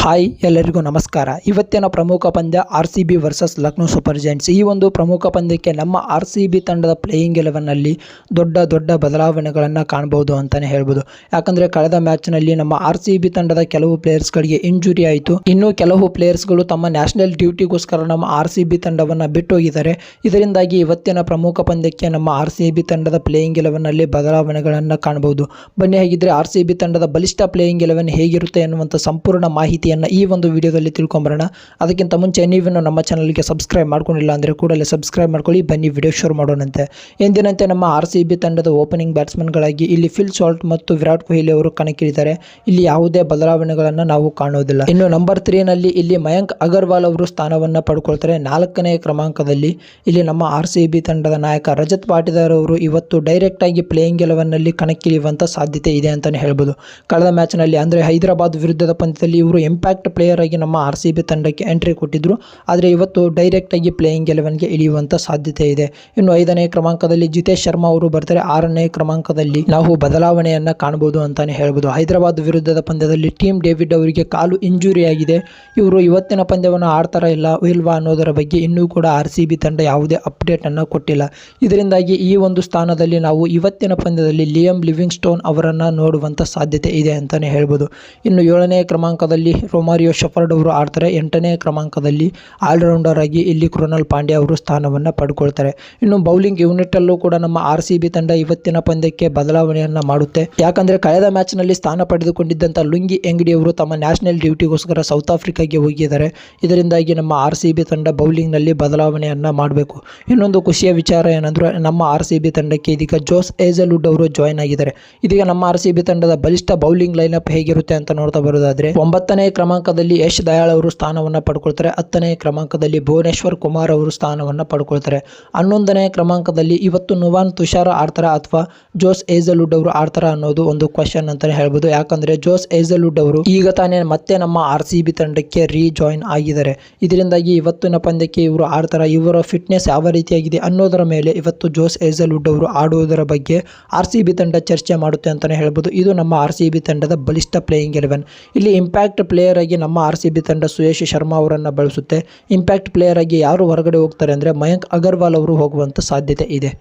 Hi, ಎಲ್ಲರಿಗೂ ನಮಸ್ಕಾರ. ಇವತ್ತಿನ ಪ್ರಮುಖ ಪಂದ್ಯ R C B versus Lucknow super giants. ಈ ಒಂದು ಪ್ರಮುಖ ಪಂದ್ಯಕ್ಕೆ ನಮ್ಮ ಆರ್ ಸಿ ಬಿ ತಂಡದ ಪ್ಲೇಯಿಂಗ್ ಎಲೆವನ್ನಲ್ಲಿ ದೊಡ್ಡ ದೊಡ್ಡ ಬದಲಾವಣೆಗಳನ್ನು ಕಾಣ್ಬೋದು ಅಂತಲೇ ಹೇಳ್ಬೋದು. ಯಾಕಂದರೆ ಕಳೆದ ಮ್ಯಾಚ್ನಲ್ಲಿ ನಮ್ಮ ಆರ್ ಸಿ ಬಿ ತಂಡದ ಕೆಲವು ಪ್ಲೇಯರ್ಸ್ಗಳಿಗೆ ಇಂಜುರಿ ಆಯಿತು. ಇನ್ನು ಕೆಲವು ಪ್ಲೇಯರ್ಸ್ಗಳು ತಮ್ಮ ನ್ಯಾಷನಲ್ ಡ್ಯೂಟಿಗೋಸ್ಕರ ನಮ್ಮ ಆರ್ ಸಿ ಬಿ ತಂಡವನ್ನು ಬಿಟ್ಟು ಹೋಗಿದ್ದಾರೆ ಇದರಿಂದಾಗಿ ಇವತ್ತಿನ ಪ್ರಮುಖ ಪಂದ್ಯಕ್ಕೆ ನಮ್ಮ ಆರ್ ಸಿ ಬಿ ತಂಡದ ಪ್ಲೇಯಿಂಗ್ ಎಲೆವನ್ನಲ್ಲಿ ಬದಲಾವಣೆಗಳನ್ನು ಕಾಣಬಹುದು ಬನ್ನಿ ಹೇಗಿದ್ದರೆ ಆರ್ ಸಿ ಬಿ ತಂಡದ ಬಲಿಷ್ಠ ಪ್ಲೇಯಿಂಗ್ ಎಲೆವನ್ ಹೇಗಿರುತ್ತೆ ಎನ್ನುವಂಥ ಸಂಪೂರ್ಣ ಮಾಹಿತಿಯನ್ನು ಈ ಒಂದು ವಿಡಿಯೋದಲ್ಲಿ ತಿಳ್ಕೊಂಬರೋಣ. ಅದಕ್ಕಿಂತ ಮುಂಚೆ ನೀವೇನು ನಮ್ಮ ಚಾನಲ್ಗೆ ಸಬ್ಸ್ಕ್ರೈಬ್ ಮಾಡ್ಕೊಂಡಿಲ್ಲ ಅಂದರೆ ಕೂಡಲೇ ಸಬ್ಸ್ಕ್ರೈಬ್ ಮಾಡ್ಕೊಳ್ಳಿ. ಬನ್ನಿ ವಿಡಿಯೋ ಶುರು ಮಾಡೋಣಂತೆ. ಎಂದಿನಂತೆ ನಮ್ಮ ಆರ್ ಸಿ ತಂಡದ ಓಪನಿಂಗ್ ಬ್ಯಾಟ್ಸ್ಮನ್ಗಳಾಗಿ ಇಲ್ಲಿ ಫಿಲ್ ಸಾಲ್ಟ್ ಮತ್ತು ವಿರಾಟ್ ಕೊಹ್ಲಿ ಅವರು ಕಣಕ್ಕಿಳಿದ್ದಾರೆ ಇಲ್ಲಿ ಯಾವುದೇ ಬದಲಾವಣೆಗಳನ್ನು ನಾವು ಕಾಣುವುದಿಲ್ಲ ಇನ್ನು ನಂಬರ್ ತ್ರೀನಲ್ಲಿ ಇಲ್ಲಿ ಮಯಾಂಕ್ ಅಗರ್ವಾಲ್ ಅವರು ಸ್ಥಾನವನ್ನು ಪಡ್ಕೊಳ್ತಾರೆ. ನಾಲ್ಕನೇ ಕ್ರಮಾಂಕದಲ್ಲಿ ಇಲ್ಲಿ ನಮ್ಮ ಆರ್ ಸಿ ಬಿ ತಂಡದ ನಾಯಕ ರಜತ್ ಪಾಟಿದಾರ್ ಅವರು ಇವತ್ತು ಡೈರೆಕ್ಟ್ ಆಗಿ ಪ್ಲೇಯಿಂಗ್ ಗೆಲುವನ್ನಲ್ಲಿ ಕಣಕ್ಕಿಳಿಯುವಂಥ ಸಾಧ್ಯತೆ ಇದೆ ಅಂತಲೇ ಹೇಳ್ಬೋದು. ಕಳೆದ ಮ್ಯಾಚ್ನಲ್ಲಿ ಅಂದರೆ ಹೈದರಾಬಾದ್ ವಿರುದ್ಧದ ಪಂದ್ಯದಲ್ಲಿ ಇವರು ಇಂಪ್ಯಾಕ್ಟ್ ಪ್ಲೇಯರ್ ಆಗಿ ನಮ್ಮ ಆರ್ ಸಿ ಬಿ ತಂಡಕ್ಕೆ ಎಂಟ್ರಿ ಕೊಟ್ಟಿದ್ದರು ಆದರೆ ಇವತ್ತು ಡೈರೆಕ್ಟ್ ಆಗಿ ಪ್ಲೇಯಿಂಗ್ ಎಲೆವನ್ಗೆ ಇಳಿಯುವಂಥ ಸಾಧ್ಯತೆ ಇದೆ. ಇನ್ನು ಐದನೇ ಕ್ರಮಾಂಕದಲ್ಲಿ ಜಿತೇಶ್ ಶರ್ಮಾ ಅವರು ಬರ್ತಾರೆ. ಆರನೇ ಕ್ರಮಾಂಕದಲ್ಲಿ ನಾವು ಬದಲಾವಣೆಯನ್ನು ಕಾಣಬಹುದು ಅಂತಾನೆ ಹೇಳ್ಬೋದು. ಹೈದರಾಬಾದ್ ವಿರುದ್ಧದ ಪಂದ್ಯದಲ್ಲಿ ಟೀಮ್ ಡೇವಿಡ್ ಅವರಿಗೆ ಕಾಲು ಇಂಜುರಿ ಆಗಿದೆ. ಇವರು ಇವತ್ತಿನ ಪಂದ್ಯವನ್ನು ಆಡ್ತಾರ ಇಲ್ಲ, ಇಲ್ವಾ ಅನ್ನೋದರ ಬಗ್ಗೆ ಇನ್ನೂ ಕೂಡ ಆರ್ ತಂಡ ಯಾವುದೇ ಅಪ್ಡೇಟ್ ಅನ್ನು ಕೊಟ್ಟಿಲ್ಲ. ಇದರಿಂದಾಗಿ ಈ ಒಂದು ಸ್ಥಾನದಲ್ಲಿ ನಾವು ಇವತ್ತಿನ ಪಂದ್ಯದಲ್ಲಿ ಲಿಯಮ್ ಲಿವಿಂಗ್ ಸ್ಟೋನ್ ಅವರನ್ನು ನೋಡುವಂಥ ಸಾಧ್ಯತೆ ಇದೆ ಅಂತಲೇ ಹೇಳ್ಬೋದು. ಇನ್ನು ಏಳನೇ ಕ್ರಮಾಂಕದಲ್ಲಿ ರೊಮಾರಿಯೋ ಶಫರ್ಡ್ ಅವರು ಆಡ್ತಾರೆ. ಎಂಟನೇ ಕ್ರಮಾಂಕದಲ್ಲಿ ಆಲ್ರೌಂಡರ್ ಆಗಿ ಇಲ್ಲಿ ಕೃಣಾಲ್ ಪಾಂಡ್ಯ ಅವರು ಸ್ಥಾನವನ್ನು ಪಡ್ಕೊಳ್ತಾರೆ. ಇನ್ನು ಬೌಲಿಂಗ್ ಯೂನಿಟಲ್ಲೂ ಕೂಡ ನಮ್ಮ ಆರ್ ತಂಡ ಇವತ್ತಿನ ಪಂದ್ಯಕ್ಕೆ ಬದಲಾವಣೆಯನ್ನು ಮಾಡುತ್ತೆ. ಯಾಕಂದರೆ ಕಳೆದ ಮ್ಯಾಚ್ನಲ್ಲಿ ಸ್ಥಾನ ಪಡೆದುಕೊಂಡಿದ್ದಂಥ ಲುಂಗಿ ಎಂಗಡಿ ಅವರು ತಮ್ಮ ನ್ಯಾಷನಲ್ ಡ್ಯೂಟಿಗೋಸ್ಕರ ಸೌತ್ ಆಫ್ರಿಕಾಗೆ ಹೋಗಿದ್ದಾರೆ. ಇದರಿಂದಾಗಿ ನಮ್ಮ ಆರ್ ಸಿ ಬಿ ತಂಡ ಬೌಲಿಂಗ್ನಲ್ಲಿ ಬದಲಾವಣೆಯನ್ನು ಮಾಡಬೇಕು. ಇನ್ನೊಂದು ಖುಷಿಯ ವಿಚಾರ ಏನಂದ್ರೆ ನಮ್ಮ ಆರ್ ತಂಡಕ್ಕೆ ಇದೀಗ ಜೋಸ್ ಏಜಲ್ವುಡ್ ಅವರು ಜಾಯ್ನ್ ಆಗಿದ್ದಾರೆ. ಇದೀಗ ನಮ್ಮ ಆರ್ ತಂಡದ ಬಲಿಷ್ಠ ಬೌಲಿಂಗ್ ಲೈನ್ ಅಪ್ ಹೇಗಿರುತ್ತೆ ಅಂತ ನೋಡ್ತಾ ಬರೋದಾದ್ರೆ, ಒಂಬತ್ತನೇ ಕ್ರಮಾಂಕದಲ್ಲಿ ಯಶ್ ದಯಾಳ್ ಅವರು ಸ್ಥಾನವನ್ನು ಪಡ್ಕೊಳ್ತಾರೆ. ಹತ್ತನೇ ಕ್ರಮಾಂಕದಲ್ಲಿ ಭುವನೇಶ್ವರ್ ಕುಮಾರ್ ಅವರು ಸ್ಥಾನವನ್ನು ಪಡ್ಕೊಳ್ತಾರೆ. ಹನ್ನೊಂದನೇ ಕ್ರಮಾಂಕದಲ್ಲಿ ಇವತ್ತು ನುವಾನ್ ತುಷಾರ ಆಡ್ತಾರ ಅಥವಾ ಜೋಸ್ ಏಜಲ್ವುಡ್ ಅವರು ಆಡ್ತಾರ ಅನ್ನೋದು ಒಂದು ಕ್ವಶನ್ ಅಂತ ಹೇಳ್ಬೋದು. ಯಾಕಂದ್ರೆ ಜೋಸ್ ಏಜಲ್ವುಡ್ ಅವರು ಈಗ ತಾನೇ ಮತ್ತೆ ನಮ್ಮ ಆರ್ ತಂಡಕ್ಕೆ ರೀಜಾಯಿನ್ ಆಗಿದ್ದಾರೆ. ಇದರಿಂದಾಗಿ ಇವತ್ತಿನ ಪಂದ್ಯಕ್ಕೆ ಇವರು ಆಡ್ತಾರ, ಇವರ ಫಿಟ್ನೆಸ್ ಯಾವ ರೀತಿಯಾಗಿದೆ ಅನ್ನೋದರ ಮೇಲೆ ಇವತ್ತು ಜೋಸ್ ಏಜಲ್ವುಡ್ ಅವರು ಆಡುವುದರ ಬಗ್ಗೆ ಆರ್ ತಂಡ ಚರ್ಚೆ ಮಾಡುತ್ತೆ ಅಂತಲೇ ಹೇಳ್ಬೋದು. ಇದು ನಮ್ಮ ಆರ್ ತಂಡದ ಬಲಿಷ್ಠ ಪ್ಲೇಯಿಂಗ್ ಎಲೆವೆನ್ ಇಲ್ಲಿ ಇಂಪ್ಯಾಕ್ಟ್ ಪ್ಲೇಯರ್ ಆಗಿ ನಮ್ಮ ಆರ್ ಸಿ ಬಿ ತಂಡ ಸುಯೇಶ್ ಶರ್ಮಾ ಅವರನ್ನು ಬಳಸುತ್ತೆ. ಇಂಪ್ಯಾಕ್ಟ್ ಪ್ಲೇಯರ್ ಆಗಿ ಯಾರು ಹೊರಗಡೆ ಹೋಗ್ತಾರೆ ಅಂದರೆ ಮಯಾಂಕ್ ಅಗರ್ವಾಲ್ ಅವರು ಹೋಗುವಂಥ ಸಾಧ್ಯತೆ ಇದೆ.